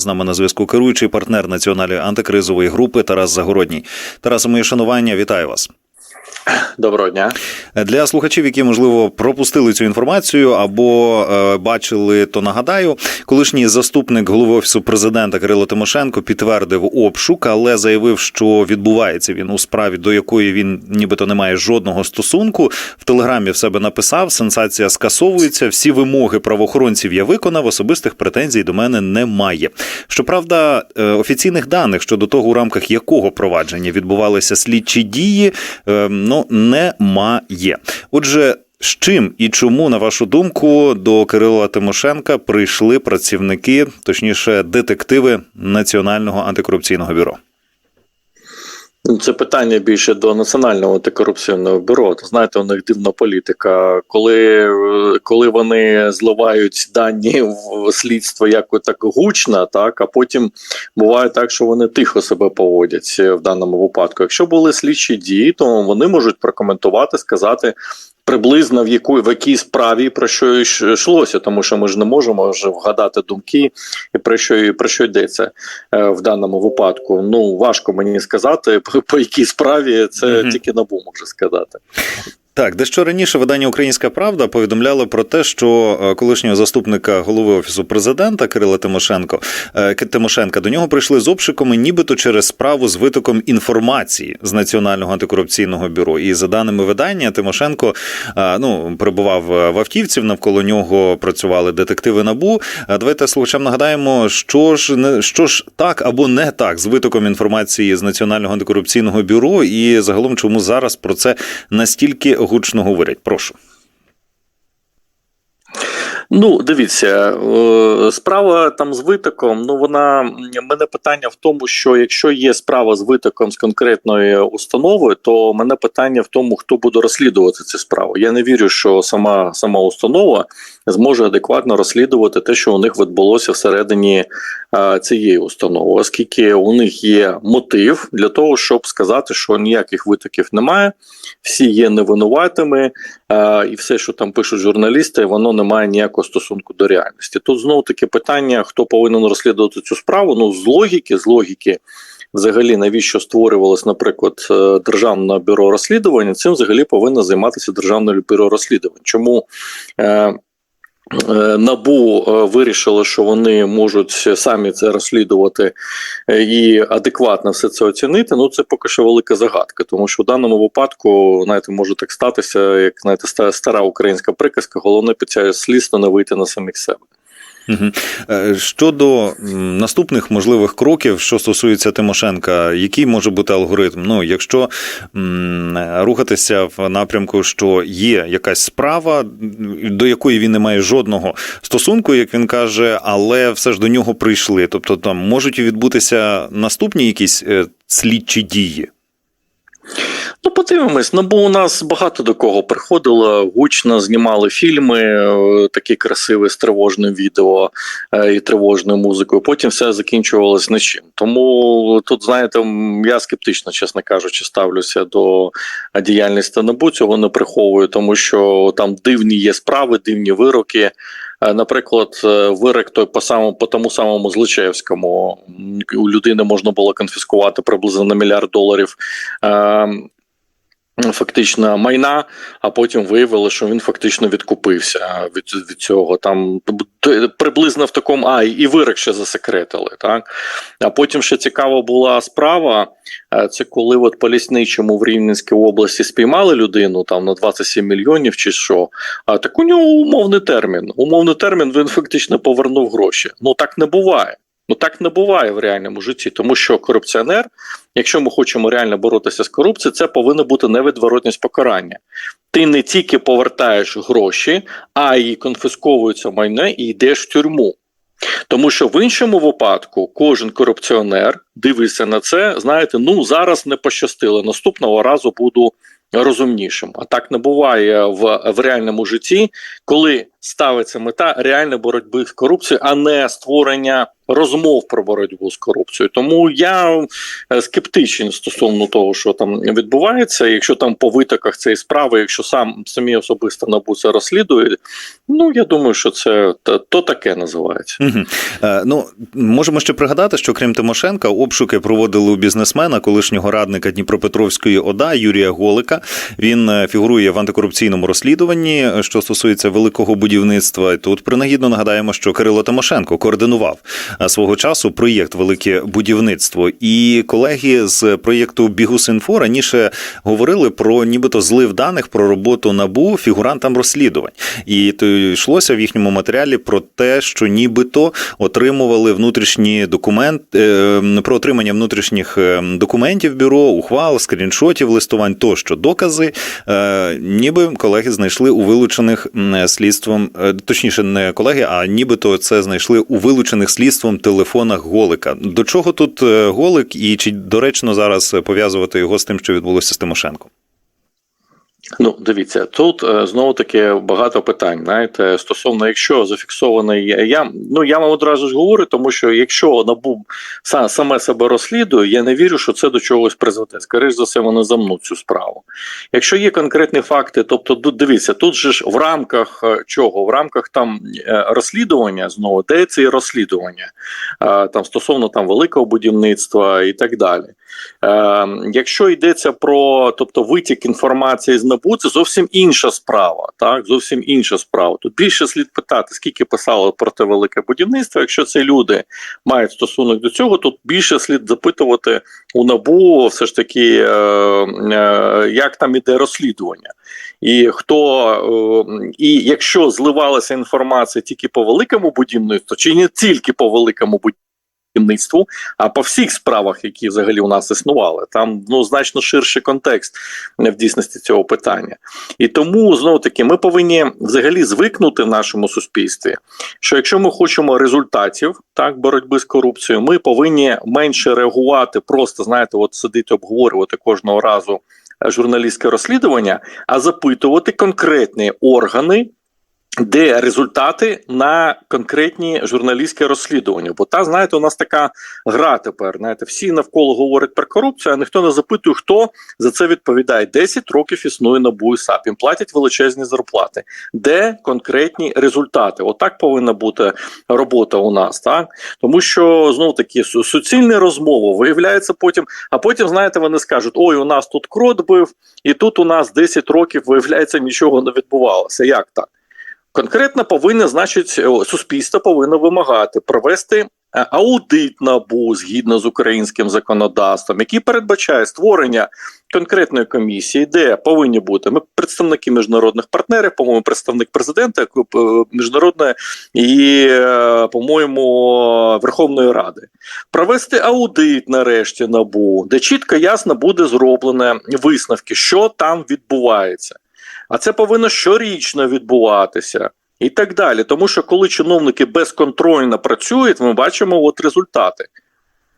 З нами на зв'язку керуючий партнер національної антикризової групи Тарас Загородній. Тарас, моє шанування, вітаю вас. Доброго дня. Для слухачів, які можливо пропустили цю інформацію або е, бачили, то нагадаю, колишній заступник голови офісу президента Кирило Тимошенко підтвердив обшук, але заявив, що відбувається він у справі, до якої він нібито не має жодного стосунку. В телеграмі в себе написав: сенсація скасовується. Всі вимоги правоохоронців я виконав. Особистих претензій до мене немає. Щоправда, е, офіційних даних щодо того, у рамках якого провадження відбувалися слідчі дії, е, ну немає. Отже. З чим і чому, на вашу думку, до Кирила Тимошенка прийшли працівники, точніше, детективи Національного антикорупційного бюро? Це питання більше до національного антикорупційного бюро. Знаєте, у них дивна політика. Коли е, коли вони зливають дані в слідство якось так гучно, так а потім буває так, що вони тихо себе поводять в даному випадку. Якщо були слідчі дії, то вони можуть прокоментувати, сказати. Приблизно в яку в якій справі про що йшлося, тому що ми ж не можемо вже вгадати думки і про що і про що йдеться е, в даному випадку. Ну важко мені сказати по, по якій справі це mm -hmm. тільки набу може сказати. Так, дещо раніше видання Українська Правда повідомляло про те, що колишнього заступника голови офісу президента Кирила Тимошенко Тимошенка до нього прийшли з обшуками, нібито через справу з витоком інформації з Національного антикорупційного бюро. І за даними видання, Тимошенко ну перебував в автівці. Навколо нього працювали детективи набу. Давайте слухачам нагадаємо, що ж не що ж так або не так з витоком інформації з Національного антикорупційного бюро, і загалом чому зараз про це настільки гучно говорять. Прошу. Ну, дивіться, справа там з витоком. Ну вона мене питання в тому, що якщо є справа з витоком з конкретної установи, то мене питання в тому, хто буде розслідувати цю справу. Я не вірю, що сама сама установа зможе адекватно розслідувати те, що у них відбулося всередині а, цієї установи, оскільки у них є мотив для того, щоб сказати, що ніяких витоків немає, всі є невинуватими, а, і все, що там пишуть журналісти, воно не має ніякого стосунку до реальності. Тут знову таке питання, хто повинен розслідувати цю справу. Ну з логіки, з логіки. Взагалі, навіщо створювалось, наприклад, державне бюро розслідування? Цим взагалі повинно займатися державне бюро розслідувань. Чому е, Набу вирішили, що вони можуть самі це розслідувати і адекватно все це оцінити. Ну це поки що велика загадка, тому що в даному випадку, знаєте, може так статися, як знаєте, стара українська приказка, головне під час слідства не вийти на самих себе. Щодо наступних можливих кроків, що стосується Тимошенка, який може бути алгоритм? Ну, якщо рухатися в напрямку, що є якась справа, до якої він не має жодного стосунку, як він каже, але все ж до нього прийшли. Тобто там можуть відбутися наступні якісь е, слідчі дії. Ну, подивимось, ну бо у нас багато до кого приходило, гучно знімали фільми, такі красиві з тривожним відео і тривожною музикою. Потім все закінчувалось нічим. Тому тут, знаєте, я скептично, чесно кажучи, ставлюся до діяльності НАБУ, цього не приховую, тому що там дивні є справи, дивні вироки. Наприклад, вирок той по самому по тому самому Злочевському у людини можна було конфіскувати приблизно на мільярд доларів. Фактично майна, а потім виявили, що він фактично відкупився від від цього. Там приблизно в такому а і вирок ще засекретили. Так а потім ще цікава була справа. Це коли от по лісничому в Рівненській області спіймали людину там на 27 мільйонів чи що. А так у нього умовний термін. Умовний термін він фактично повернув гроші. Ну так не буває. Ну так не буває в реальному житті, тому що корупціонер, якщо ми хочемо реально боротися з корупцією, це повинна бути невідворотність покарання. Ти не тільки повертаєш гроші, а й конфісковується майно і йдеш в тюрму. Тому що в іншому випадку кожен корупціонер дивиться на це, знаєте, ну зараз не пощастило. Наступного разу буду розумнішим. А так не буває в, в реальному житті, коли ставиться мета реальної боротьби з корупцією, а не створення розмов про боротьбу з корупцією. Тому я е, скептичний стосовно того, що там відбувається. Якщо там по витоках цієї справи, якщо сам самі особисто НАБУ це розслідує, ну я думаю, що це то, таке називається. Мгм. Е, Ну, можемо ще пригадати, що крім Тимошенка, обшуки проводили у бізнесмена, колишнього радника Дніпропетровської ОДА Юрія Голика. Він е, фігурує в антикорупційному розслідуванні, е, що стосується великого будівництва. І Тут принагідно нагадаємо, що Кирило Тимошенко координував е, свого часу проєкт Велике будівництво. І колеги з проєкту Бігусінфо раніше говорили про нібито злив даних про роботу набу фігурантам розслідувань. І то йшлося в їхньому матеріалі про те, що нібито отримували внутрішні документи е, про отримання внутрішніх е, документів бюро, ухвал, скріншотів, листувань тощо докази. Ніби колеги знайшли у вилучених слідством, е, точніше, не колеги, а нібито це знайшли у вилучених слідством телефонах Голика. До чого тут е, Голик, і чи доречно зараз пов'язувати його з тим, що відбулося з Тимошенком? Ну, дивіться, тут е, знову таки багато питань. Знаєте, стосовно якщо зафіксований я, ну я вам одразу ж говорю, тому що якщо набу сам саме себе розслідує, я не вірю, що це до чогось призведе. Скоріше за все, вони замнуть цю справу. Якщо є конкретні факти, тобто дивіться, тут же ж в рамках е, чого? В рамках там е, розслідування знову де це і розслідування там стосовно там великого будівництва і так далі. Е, якщо йдеться про тобто витік інформації з НАБУ, це зовсім інша справа. Так, зовсім інша справа. Тут більше слід питати, скільки писало про те велике будівництво. Якщо це люди мають стосунок до цього, тут більше слід запитувати у НАБУ, все ж таки, е, е, як там іде розслідування. І хто е, і якщо зливалася інформація тільки по великому будівництву, чи не тільки по великому будівництву, будівництву, а по всіх справах, які взагалі у нас існували, там ну значно ширший контекст в дійсності цього питання. І тому знову таки ми повинні взагалі звикнути в нашому суспільстві, що якщо ми хочемо результатів так боротьби з корупцією, ми повинні менше реагувати, просто знаєте, от сидити обговорювати кожного разу е, журналістське розслідування, а запитувати конкретні органи де результати на конкретні журналістські розслідування. Бо та знаєте, у нас така гра тепер. Знаєте, всі навколо говорять про корупцію, а ніхто не запитує, хто за це відповідає. 10 років існує НАБУ і САП, їм платять величезні зарплати. Де конкретні результати? Отак повинна бути робота у нас, так тому що знову таки су- суцільні розмови виявляється потім. А потім, знаєте, вони скажуть: ой, у нас тут крот бив, і тут у нас 10 років виявляється нічого не відбувалося. Як так? Конкретно повинне, значить, суспільство повинно вимагати провести е, аудит НАБУ згідно з українським законодавством, який передбачає створення конкретної комісії, де повинні бути ми представники міжнародних партнерів, по-моєму, представник президента, е, міжнародної і, е, по-моєму, Верховної Ради, провести аудит нарешті НАБУ, де чітко ясно буде зроблено висновки, що там відбувається. А це повинно щорічно відбуватися. І так далі. Тому що коли чиновники безконтрольно працюють, ми бачимо от результати.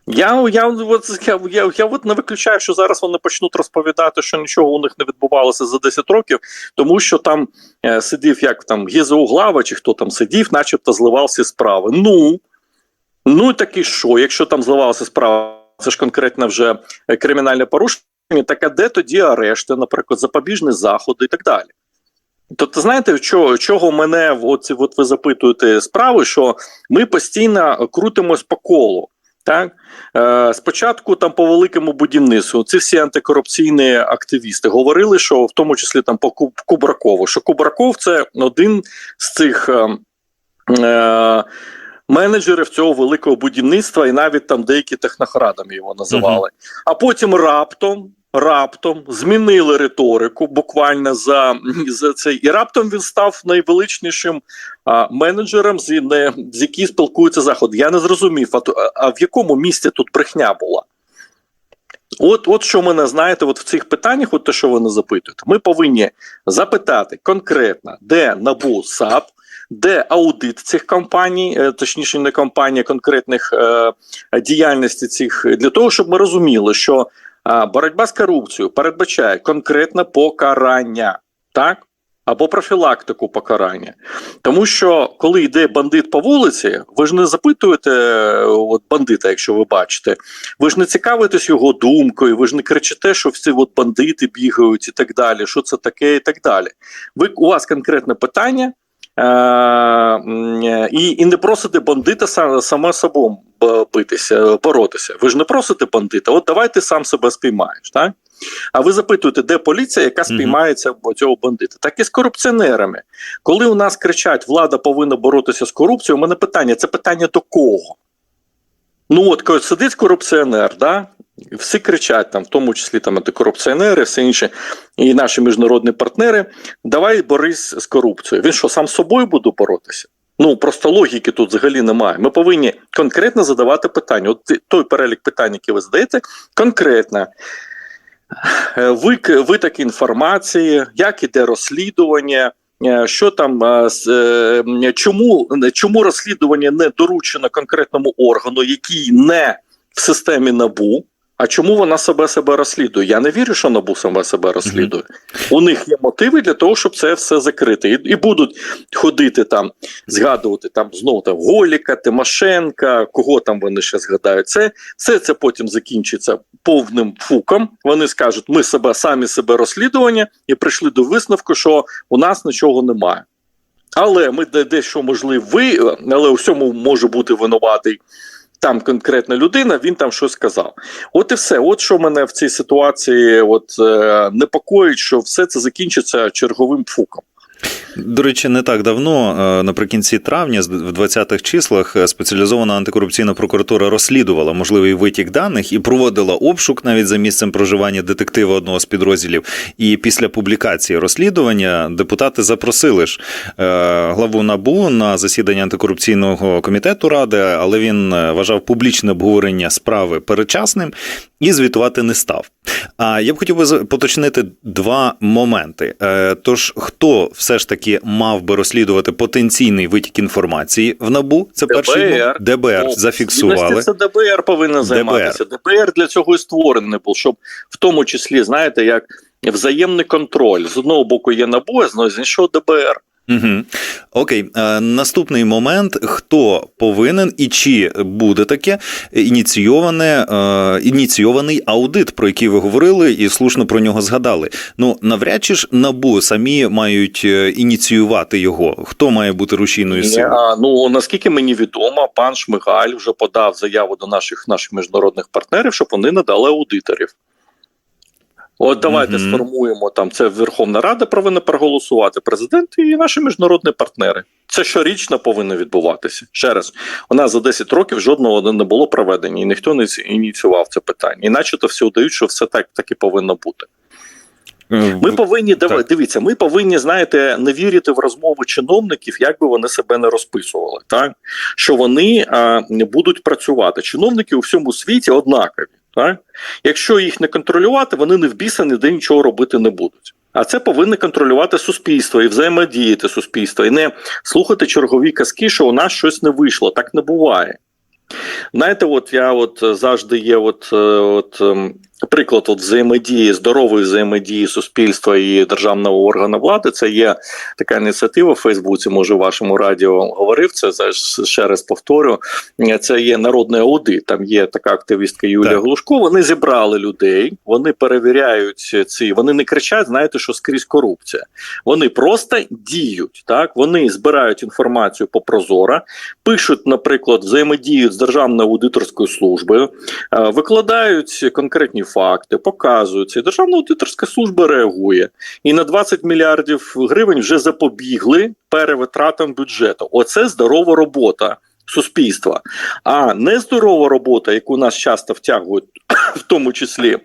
Я, я, от, я, я, я от не виключаю, що зараз вони почнуть розповідати, що нічого у них не відбувалося за 10 років, тому що там е, сидів як там ГЗУ Глава, чи хто там сидів, начебто зливав всі справи. Ну, ну так і що, якщо там зливалася справа, це ж конкретно вже е, кримінальне порушення. Так а де тоді арешти, наприклад, запобіжні заходи і так далі. Тобто, знаєте, чого, чого мене от, от ви запитуєте справи, що ми постійно крутимось по колу. Так е, спочатку там по великому будівництву ці всі антикорупційні активісти говорили, що в тому числі там по Кубракову, що Кубраков це один з цих е, е, менеджерів цього великого будівництва, і навіть там деякі технохрадами його називали. А потім раптом. Раптом змінили риторику буквально за, за цей, і раптом він став найвеличнішим а, менеджером, з, не, з яким спілкується заход. Я не зрозумів, а, а в якому місці тут брехня була? От, от що мене знаєте, от в цих питаннях, от те, що ви не запитуєте, ми повинні запитати конкретно, де НАБУ САП, де аудит цих компаній, е, точніше, не компаній, конкретних е, діяльності цих для того, щоб ми розуміли, що е, боротьба з корупцією передбачає конкретне покарання. Так? або профілактику покарання. Тому що коли йде бандит по вулиці, ви ж не запитуєте от бандита, якщо ви бачите, ви ж не цікавитесь його думкою, ви ж не кричите, що всі от бандити бігають і так далі, що це таке, і так далі. Ви у вас конкретне питання. Е, і, і не просите бандита саме собою битися, боротися. Ви ж не просите бандита, от давай ти сам себе спіймаєш, так? А ви запитуєте, де поліція, яка спіймається цього бандита? Так і з корупціонерами. Коли у нас кричать, влада повинна боротися з корупцією, у мене питання: це питання до кого? Ну, от сидить корупціонер, да? Всі кричать, там, в тому числі там, антикорупціонери, все інше, і наші міжнародні партнери, давай борись з корупцією. Він що, сам з собою буде боротися? Ну, просто логіки тут взагалі немає. Ми повинні конкретно задавати питання. От той перелік питань, які ви задаєте, конкретно. Е, Вик, виток інформації, як іде розслідування, е, що там, е, чому, чому розслідування не доручено конкретному органу, який не в системі НАБУ. А чому вона себе себе розслідує? Я не вірю, що НАБУ себе себе розслідує. У них є мотиви для того, щоб це все закрити. І, і будуть ходити там, згадувати там знову там Голіка, Тимошенка, кого там вони ще згадають. Це все це потім закінчиться повним фуком. Вони скажуть, ми себе самі себе розслідування і прийшли до висновку, що у нас нічого немає. Але ми де- дещо можливо ви, але у всьому може бути винуватий там конкретна людина, він там щось сказав. От і все. От що мене в цій ситуації от, е, непокоїть, що все це закінчиться черговим фуком. До речі, не так давно, е, наприкінці травня, в 20-х числах, е, спеціалізована антикорупційна прокуратура розслідувала можливий витік даних і проводила обшук навіть за місцем проживання детектива одного з підрозділів. І після публікації розслідування депутати запросили ж е, главу набу на засідання антикорупційного комітету ради, але він вважав публічне обговорення справи передчасним і звітувати не став. А я б хотів би поточнити два моменти. Тож, хто все ж таки мав би розслідувати потенційний витік інформації в набу? Це перший ДБР. пункт. ДБР Ну, зафіксували. Це ДБР повинен займатися. ДБР для цього і створений був, щоб в тому числі, знаєте, як взаємний контроль. З одного боку є НАБУ, а з іншого ДБР. Угу. Окей, е, наступний момент: хто повинен і чи буде таке ініційоване е, ініційований аудит, про який ви говорили, і слушно про нього згадали. Ну навряд чи ж набу самі мають е, ініціювати його. Хто має бути рушійною силою? ну наскільки мені відомо, пан Шмигаль вже подав заяву до наших наших міжнародних партнерів, щоб вони надали аудиторів. От давайте Мгм. сформуємо там. Це Верховна Рада повинна проголосувати. Президент і наші міжнародні партнери. Це щорічно повинно відбуватися. Ще раз, у нас за 10 років жодного не було проведення, і ніхто не ініціював це питання. І начебто всі удають, що все так, так і повинно бути. Е, Ми повинні Так. дивіться, ми повинні, знаєте, не вірити в розмови чиновників, як би вони себе не розписували, так що вони а, будуть працювати. Чиновники у всьому світі однакові. Так? Якщо їх не контролювати, вони не в біса ніде нічого робити не будуть. А це повинно контролювати суспільство і взаємодіяти суспільство, і не слухати чергові казки, що у нас щось не вийшло. Так не буває. Знаєте, от я от е, завжди є от, е, от ем, приклад от взаємодії, здорової взаємодії суспільства і державного органу влади. Це є така ініціатива в Фейсбуці, може в вашому радіо говорив це. за- Ще раз повторю. Це є народний аудит. Там є така активістка Юлія Так. Глушко. Вони зібрали людей, вони перевіряють ці. Вони не кричать, знаєте, що скрізь корупція. Вони просто діють. Так вони збирають інформацію по прозора, пишуть, наприклад, взаємодіють з Державною аудиторською службою, е, викладають конкретні факти, показуються. І Державна аудиторська служба реагує. І на 20 мільярдів гривень вже запобігли перевитратам бюджету. Оце здорова робота. Суспільства, а нездорова робота, яку нас часто втягують, в тому числі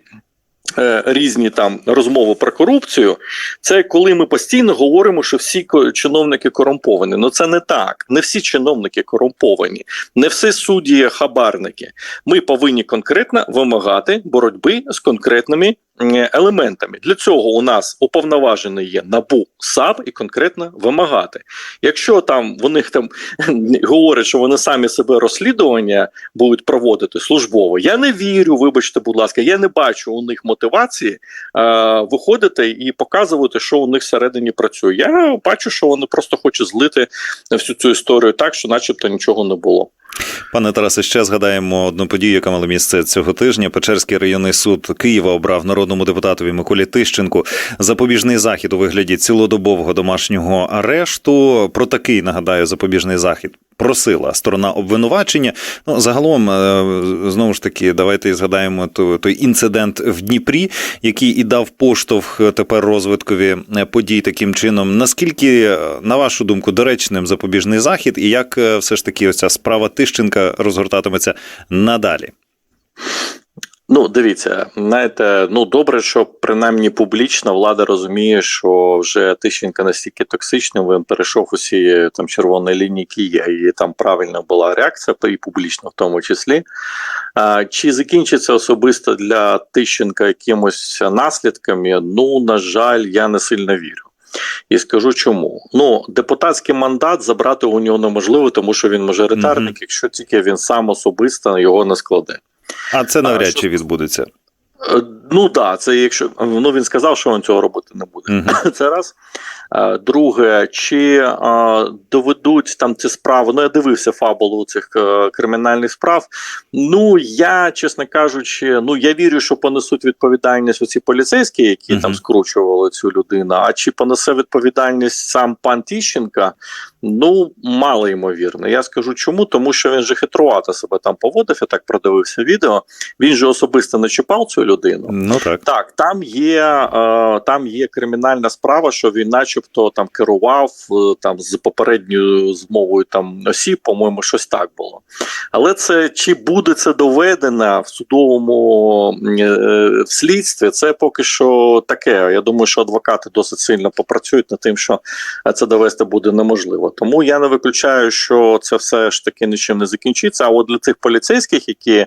різні там розмови про корупцію, це коли ми постійно говоримо, що всі чиновники корумповані. Ну це не так. Не всі чиновники корумповані, не всі судді хабарники. Ми повинні конкретно вимагати боротьби з конкретними елементами. Для цього у нас уповноважений є набу САП і конкретно вимагати. Якщо там вони там говорять, що вони самі себе розслідування будуть проводити службово, я не вірю. Вибачте, будь ласка, я не бачу у них мотивації е, виходити і показувати, що у них всередині працює. Я бачу, що вони просто хочуть злити всю цю історію так, що, начебто, нічого не було. Пане Тарасе, ще згадаємо одну подію, яка мала місце цього тижня. Печерський районний суд Києва обрав народному депутатові Миколі Тищенку запобіжний захід у вигляді цілодобового домашнього арешту. Про такий нагадаю запобіжний захід. Просила сторона обвинувачення. Ну загалом е, знову ж таки, давайте згадаємо той інцидент в Дніпрі, який і дав поштовх тепер розвиткові е, подій таким чином. Наскільки, е, на вашу думку, доречним запобіжний захід, і як е, все ж таки ось ця справа Тищенка розгортатиметься надалі? Ну, дивіться, знаєте, ну добре, що принаймні публічно влада розуміє, що вже Тищенка настільки токсичним, він перейшов усі там червоні лінії, які є, і там правильна була реакція, і публічно в тому числі. А, чи закінчиться особисто для Тищенка якимось наслідками? Ну, на жаль, я не сильно вірю. І скажу чому. Ну, депутатський мандат забрати у нього неможливо, тому що він мажоритарник, Мгм. якщо тільки він сам особисто його не складе. А це навряд чи відбудеться. Ну так, це якщо ну він сказав, що він цього робити не буде. Мгм. Це раз. Е, Друге, чи е, доведуть там ці справи? Ну я дивився фабулу цих е, кримінальних справ. Ну я, чесно кажучи, ну я вірю, що понесуть відповідальність оці поліцейські, які Мгм. там скручували цю людину. А чи понесе відповідальність сам пан Тіщенка? Ну мало ймовірно. Я скажу чому, тому що він же хитрувато себе там поводив. Я так продивився відео. Він же особисто не чіпав цю людину. Ну так. Так, там є, е, там є кримінальна справа, що він, начебто, там керував е, там з попередньою змовою там осіб, по-моєму, щось так було. Але це чи буде це доведено в судовому е, в слідстві, це поки що таке. Я думаю, що адвокати досить сильно попрацюють над тим, що це довести буде неможливо. Тому я не виключаю, що це все ж таки нічим не закінчиться. А от для цих поліцейських, які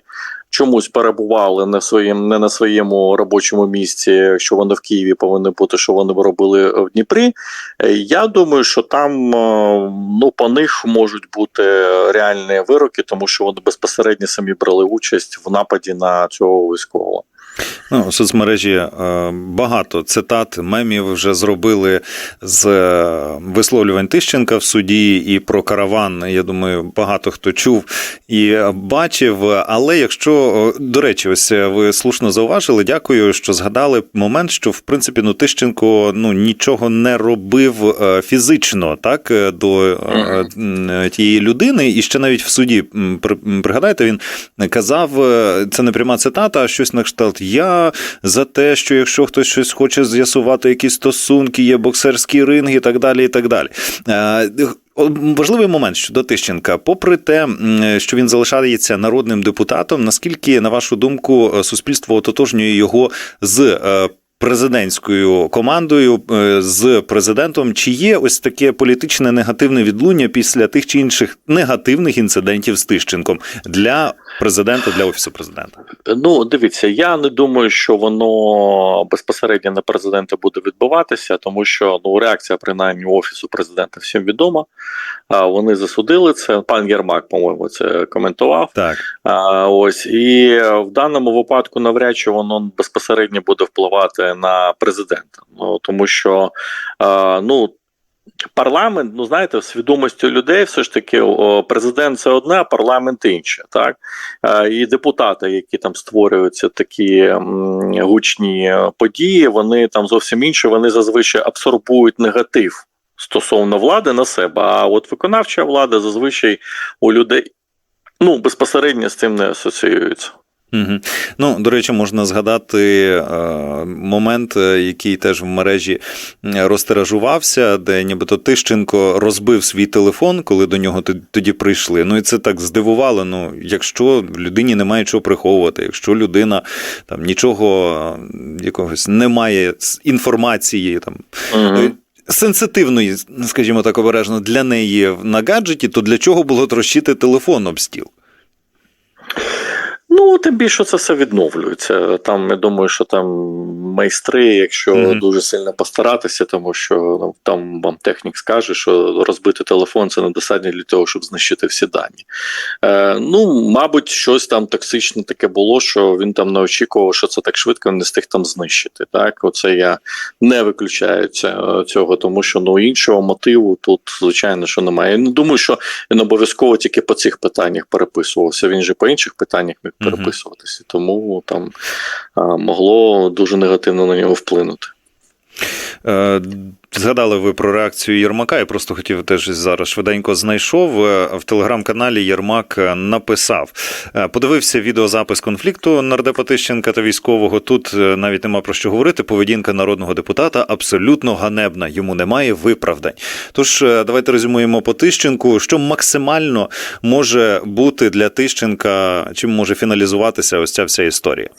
чомусь перебували не своїм, не на своєму робочому місці, що вони в Києві повинні бути, що вони робили в Дніпрі. Е, Я думаю, що там е, ну по них можуть бути реальні вироки, тому що вони безпосередньо самі брали участь в нападі на цього військового. Ну, в соцмережі е, багато цитат, мемів вже зробили з е, висловлювань Тищенка в суді і про караван. Я думаю, багато хто чув і бачив. Але якщо до речі, ось е, ви слушно зауважили, дякую, що згадали момент, що в принципі ну Тищенко ну нічого не робив фізично, так до тієї людини, і ще навіть в суді пригадайте, він казав, це не пряма цитата, а щось на кшталт. Я за те, що якщо хтось щось хоче з'ясувати, якісь стосунки, є боксерський ринг і так далі. і так далі. Е, Важливий момент щодо Тищенка, попри те, що він залишається народним депутатом, наскільки, на вашу думку, е, суспільство ототожнює його з е, президентською командою, з президентом, чи є ось таке політичне негативне відлуння після тих чи інших негативних інцидентів з Тищенком для президента, для офісу президента? Ну, дивіться, я не думаю, що воно безпосередньо на президента буде відбуватися, тому що ну реакція принаймні офісу президента всім відома. А вони засудили це. Пан Єрмак, по-моєму, це коментував. Так. А, ось і в даному випадку навряд чи воно безпосередньо буде впливати на президента. Ну тому що а, ну. Парламент, ну знаєте, в свідомості людей все ж таки президент це одне, а парламент інше. Так Е, і депутати, які там створюються такі гучні події, вони там зовсім інші. Вони зазвичай абсорбують негатив стосовно влади на себе. А от виконавча влада зазвичай у людей ну безпосередньо з цим не асоціюється. Угу. Ну, до речі, можна згадати е, момент, е, який теж в мережі розтиражувався, де нібито Тищенко розбив свій телефон, коли до нього тоді прийшли. Ну і це так здивувало. Ну, якщо людині немає чого приховувати, якщо людина там нічого е, якогось немає інформації там. Угу. Сенситивної, скажімо так, обережно для неї на гаджеті, то для чого було трощити телефон об стіл? Ну тим більше це все відновлюється. Там я думаю, що там майстри, якщо Мгм. дуже сильно постаратися, тому що ну, там вам технік скаже, що розбити телефон це недостатньо для того, щоб знищити всі дані. Е, ну, мабуть, щось там токсичне таке було, що він там не очікував, що це так швидко не встиг там знищити. Так, оце я не виключаю цього, тому що ну іншого мотиву тут, звичайно, що немає. Я не думаю, що він обов'язково тільки по цих питаннях переписувався. Він же по інших питаннях Мгм. Переписуватися, тому там могло дуже негативно на нього вплинути. Е, Згадали ви про реакцію Єрмака. Я просто хотів теж зараз швиденько знайшов. Е, В телеграм-каналі Єрмак е, написав: подивився відеозапис конфлікту нардепа Тищенка та військового. Тут навіть нема про що говорити. Поведінка народного депутата абсолютно ганебна. Йому немає виправдань. Тож давайте резюмуємо по Тищенку, що максимально може бути для Тищенка, чим може фіналізуватися ось ця вся історія.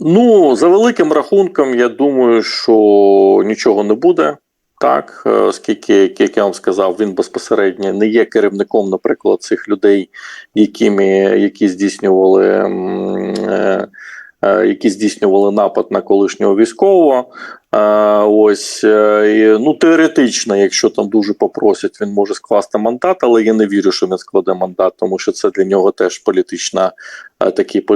Ну, за великим рахунком, я думаю, що нічого не буде. Так, е, оскільки, як я вам сказав, він безпосередньо не є керівником, наприклад, цих людей, якими, які здійснювали. е, е, Які здійснювали напад на колишнього військового, Е, ось е, ну теоретично, якщо там дуже попросять, він може скласти мандат, але я не вірю, що він складе мандат, тому що це для нього теж політична е, такий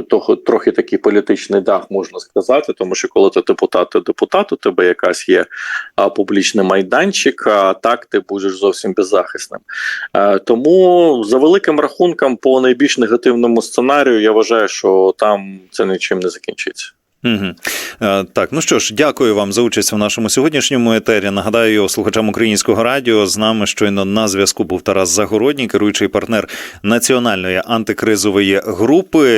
трохи такий політичний дах, можна сказати. Тому що коли ти депутат, ти депутат, у тебе якась є публічний майданчик, а так ти будеш зовсім беззахисним. Е, тому за великим рахунком, по найбільш негативному сценарію, я вважаю, що там це нічим не закінчиться. Угу. Так, ну що ж, дякую вам за участь в нашому сьогоднішньому етері. Нагадаю слухачам українського радіо. З нами щойно на зв'язку був Тарас Загородній, керуючий партнер національної антикризової групи.